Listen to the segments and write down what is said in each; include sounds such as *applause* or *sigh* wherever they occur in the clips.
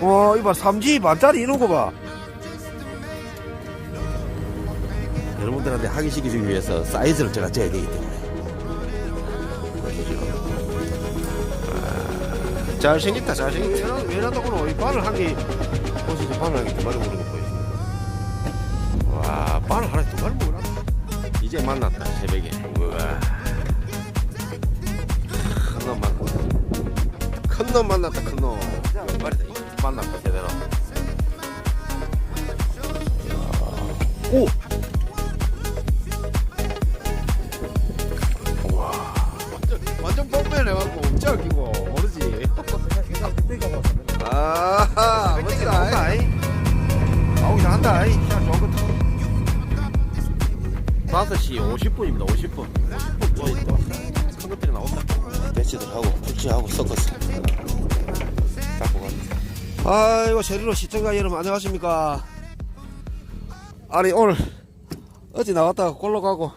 와, 이봐, 3G 반짜리 이런 거 봐. 여러분들한테 하기 시키기 위해서 사이즈를 제가 재야 되기 때문에. 보시죠. 아, 잘생겼다, 잘생겼다. 외나독으로 이 바늘 한 개, 보시죠. 바늘 한개 두 마리 오는 거 보이시죠? 와, 바늘 하나 두 마리 먹으라. 이제 만났다, 새벽에. 우와. 큰놈 만났다. 큰놈 만났다, 큰 놈. 만났다, 제대로. 오! 완전 뻥맨 해갖고 엄청 끼고 모르지 아하 멋지다. 아우 잘한다. 자 좋은 것도 5시 50분입니다 50분 50분. 전에 또큰 것들이 나온다. 배치들 하고 풀치하고 섞어서 잡고 갑니다 아이고 세리로 시청자 여러분 안녕하십니까? 아니 오늘 어제 나왔다가 골로 가고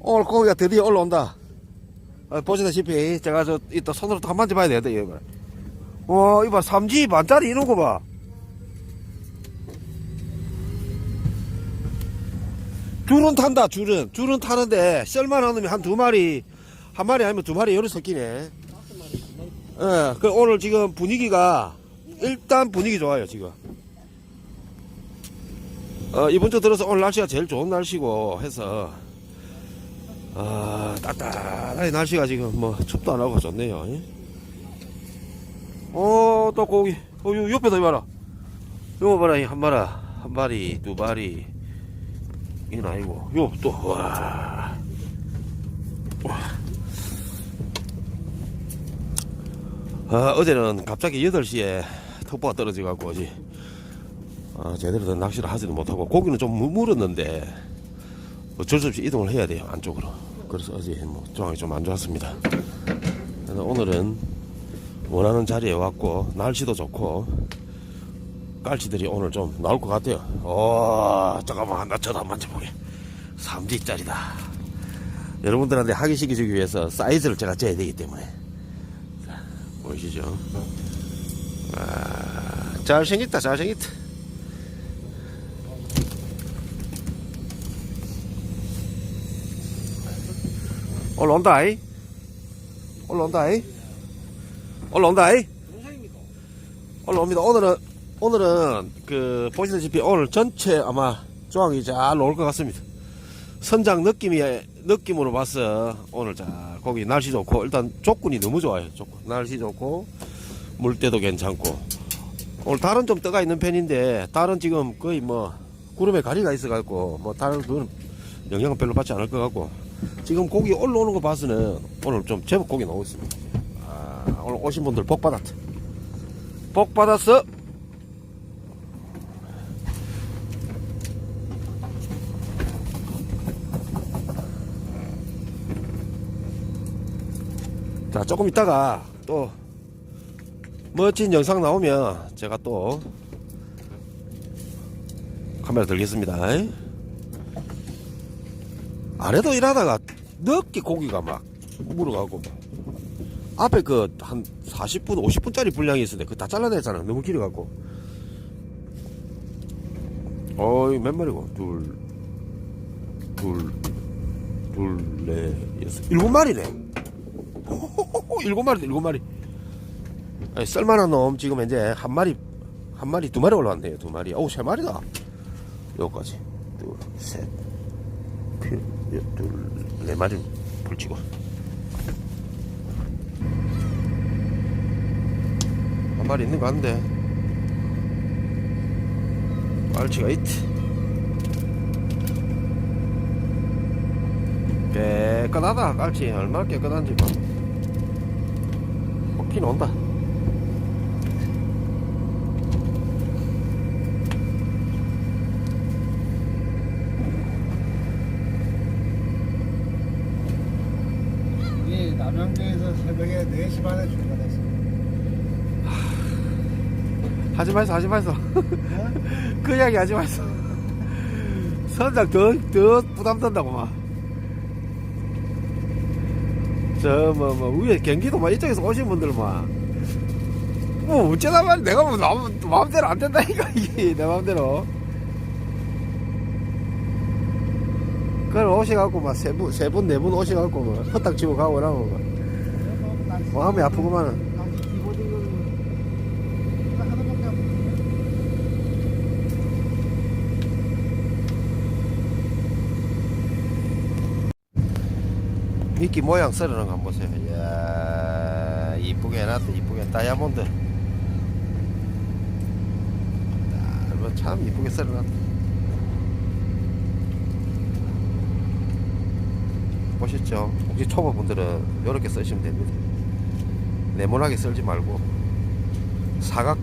오늘 고기가 드디어 올라온다. 어, 보시다시피 제가 저 이따 손으로 다 만져봐야 되겠다 이거. 와 이봐 3G 반짜리 이런 거봐. 줄은 탄다 줄은. 줄은 타는데 썰만 놈이 한 두 마리 한 마리 아니면 두 마리 여러 섞이네. 예, 그 오늘 지금 분위기가 일단 분위기 좋아요 지금 어, 이번 주 들어서 오늘 날씨가 제일 좋은 날씨고 해서 아, 따뜻하게 날씨가 지금 뭐 춥도 안 하고 좋네요. 예? 어, 또 고기. 어, 요 옆에도 이봐라. 요거 봐라, 이한 마리, 한 마리, 두 마리. 이건 아니고, 요, 또, 와. 와. 아, 어제는 갑자기 8시에 턱보가 떨어져갖고, 어지. 아, 제대로 된 낚시를 하지도 못하고, 고기는 좀 무- 물었는데, 어쩔 수 없이 이동을 해야 돼요 안쪽으로. 그래서 어제 뭐状況좀 안 좋았습니다. 오늘은 원하는 자리에 왔고 날씨도 좋고 깔치들이 오늘 좀 나올 것 같아요. 오 잠깐만 나 저도 한번 만져보게. 3G짜리다. 여러분들한테 하기 시키기 위해서 사이즈를 제가 재야 되기 때문에. 자, 보이시죠 아, 잘생겼다 잘생겼다. 올라온다이. 올라온다이. 올라온다이. 올라옵니다. 오늘은 오늘은 그 보시다시피 오늘 전체 아마 조항이 잘 나올 것 같습니다. 선장 느낌이 느낌으로 봐서 오늘 자 거기 날씨 좋고 일단 조건이 너무 좋아요 조건 날씨 좋고 물때도 괜찮고 오늘 달은 좀 떠가 있는 편인데 달은 지금 거의 뭐 구름에 가리가 있어 갖고 뭐 다른 그건 영향은 별로 받지 않을 것 같고 지금 고기 올라오는 거 봐서는 오늘 좀 제법 고기 나오고 있습니다. 아, 오늘 오신 분들 복 받았다. 복 받았어. 자, 조금 있다가 또 멋진 영상 나오면 제가 또 카메라 들겠습니다. 아래도 일하다가 늦게 고기가 막 물어가고 앞에 그 한 40분 50분짜리 분량이 있었는데 그거 다 잘라냈잖아. 너무 길어갖고. 어이 몇 마리고. 둘 둘 둘 넷 여섯. 일곱 마리네. *laughs* 일곱 마리 일곱 마리 쓸만한 놈 지금 이제 한 마리 한 마리 두 마리 올라왔네요 두 마리 어우 세 마리다 여기까지 둘셋 필, 둘, 네 마리 불치고. 한 마리 있는 거 같은데. 깔치가 있지. 깨끗하다, 깔치. 얼마나 깨끗한지 봐. 먹긴 온다. 이 남양주에서 새벽에 4시 반에 출발했어. 하지 마이소, 하지 마이소. *laughs* 그 이야기 하지 마이소. 선장 더, 더 부담 든다고, 막. 저, 뭐, 뭐, 위에 경기도 막 이쪽에서 오신 분들 막. 뭐 어쩌다 말이 내가 뭐 마음, 마음대로 안 된다니까 *laughs* 이게 내 마음대로 그걸 오셔갖고 막 세 분 세 분 네 분 오셔갖고 뭐 헛딱 치고 가고 그러고 막 마음이 하나밖에 안 미끼 모양 썰어놓은 거 한번 보세요. 이야 이쁘게 해놨다 이쁘게 다이아몬드. 아, 뭐참 이쁘게 썰어놨다. 보셨죠? 혹시 초보분들은 이렇게 쓰시면 됩니다 네모나게 썰지 말고 사각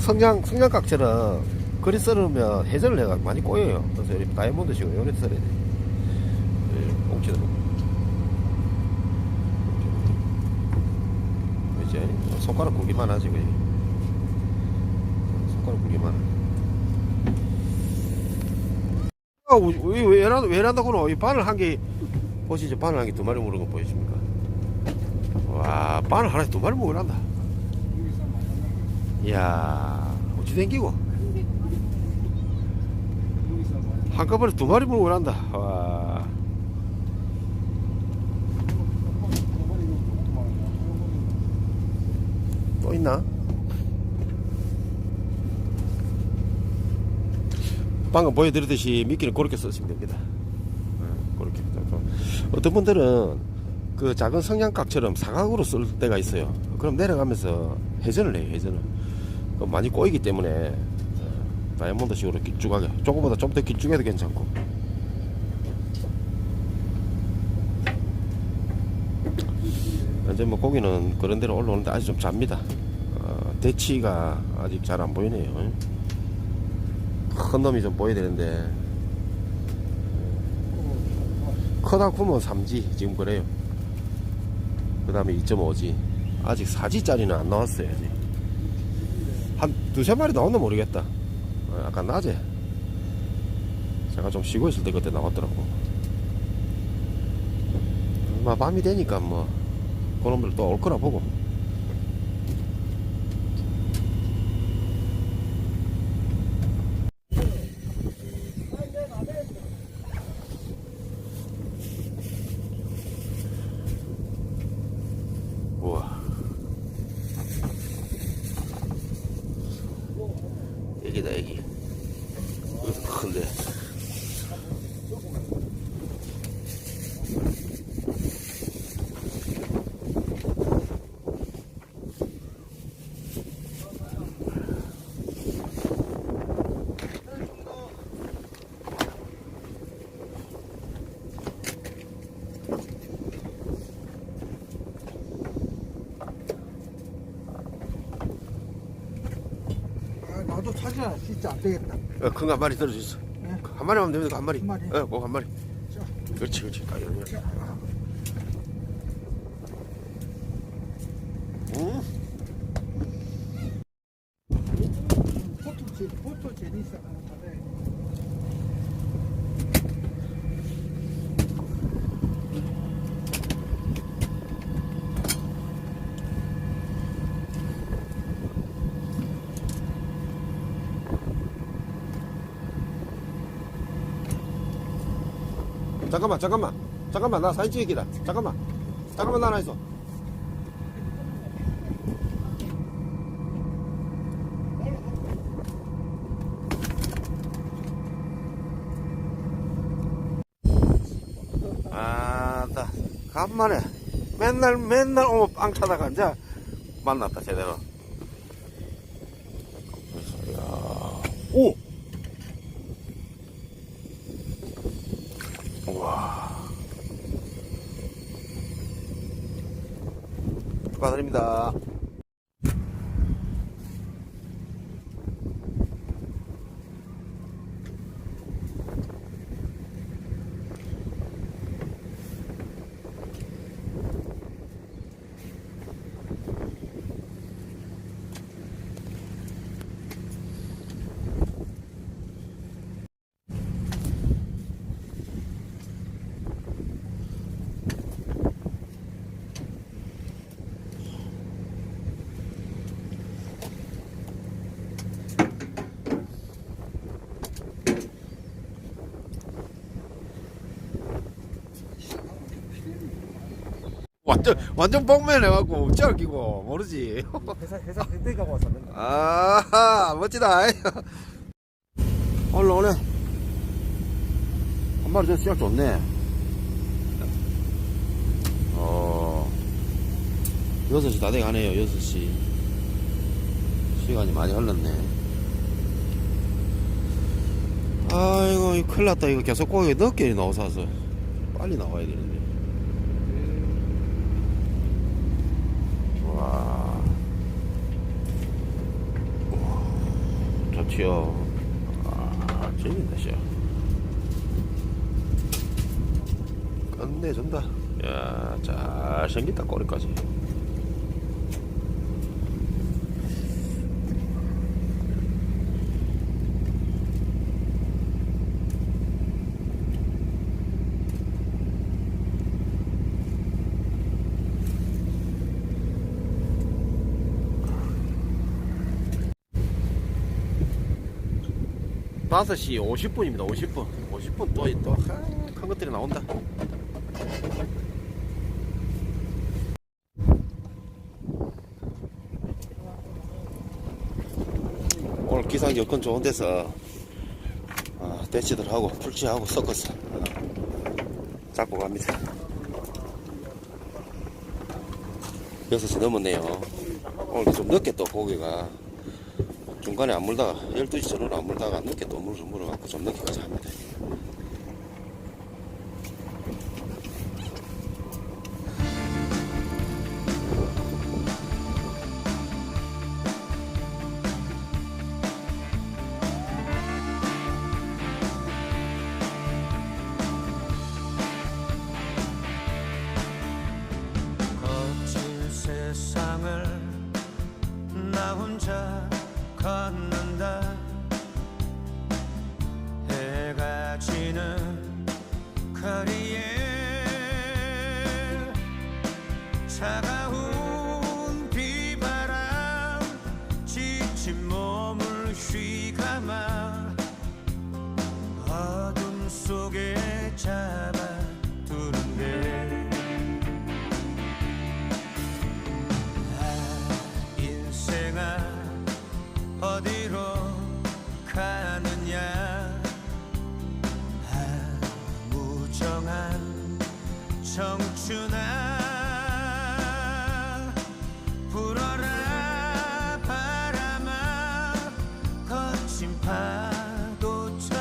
성냥 성냥각처럼 그리 썰으면 해전을 해가 많이 꼬여요 그래서 이렇게 다이아몬드식으로 이렇게 썰어야 예, 꽁치도 그지? 손가락 굵기만 하지 그지? 손가락 굵기만 아, 왜, 왜, 왜란다, 왜란다구나. 이 바늘 한 개, 보시죠. 바늘 한개두 마리 물은 거 보이십니까? 와, 바늘 하나에 두 마리 먹으란다. 이야, 어찌 댕기고. 한꺼번에 두 마리 먹으란다. 와, 또 있나? 방금 보여드렸듯이 미끼는 그렇게 쓰시면 됩니다. 어, 그렇게. 어떤 분들은 그 작은 성냥각처럼 사각으로 쓸 때가 있어요. 그럼 내려가면서 회전을 해요, 회전을. 그럼 많이 꼬이기 때문에 어, 다이아몬드식으로 길쭉하게, 조금보다 좀 더 길쭉해도 괜찮고. 이제 뭐 고기는 그런 대로 올라오는데 아직 좀 잡니다. 어, 대치가 아직 잘 안 보이네요. 큰 놈이 좀 보여야 되는데 크다 크면 3지 지금 그래요. 그 다음에 2.5지 아직 4지짜리는 안 나왔어요. 한 두세 마리 나왔나 모르겠다. 어, 아까 낮에 제가 좀 쉬고 있을 때 그때 나왔더라고. 뭐 밤이 되니까 뭐 그놈들 또 올 거라 보고. 우와. 애기다, 애기. 큰데. 아, 찾아 진짜 안 되겠다. 어, 큰거 한 마리 수 있어. 네. 한 마리만 되면 돼, 한 마리. 한 마리? 어, 꼭한 마리. 자. 그렇지, 그렇지. 아, 여기. 응? 포토 제 포토 제니스 하나 받아야 돼. 잠깐만, 잠깐만. 잠깐만, 나 사진 찍기다. 잠깐만. 잠깐만, 나 하나 있어. 아, 나, 간만에. 맨날, 맨날 오면 빵 타다가 이제 만났다, 제대로. 오! 축하드립니다. 완전 완전 뻥맨 해갖고 찌알 끼고 모르지. 회사 회사 그때 가고 왔었는데. 아 멋지다. 올라오네 한 마리 저 씨앗 좋네. 어 6시 다 돼가네요 6시 시간이 많이 흘렀네. 아이고 큰일 났다. 이거 계속 고기 늦게 나와서 빨리 나와야 되는데 와 좋지요. 아 재밌다 씨 끝내준다. 야 잘생겼다 꼬리까지 다섯 시 50분입니다 50분. 50분 또또큰 것들이 나온다. 오늘 기상 여건 좋은 데서 아, 대치들 하고 풀치하고 섞어서 어, 잡고 갑니다. 6시 넘었네요. 오늘 좀 늦게 또 고기가 중간에 안 물다가 12시 전후로 안 물다가 늦게 또 물을 물어갖고 좀 늦게까지 합니다 걷는다. 해가 지는 거리에 차가운 비바람 지친 몸을 쉬감아 어둠 속에 잡아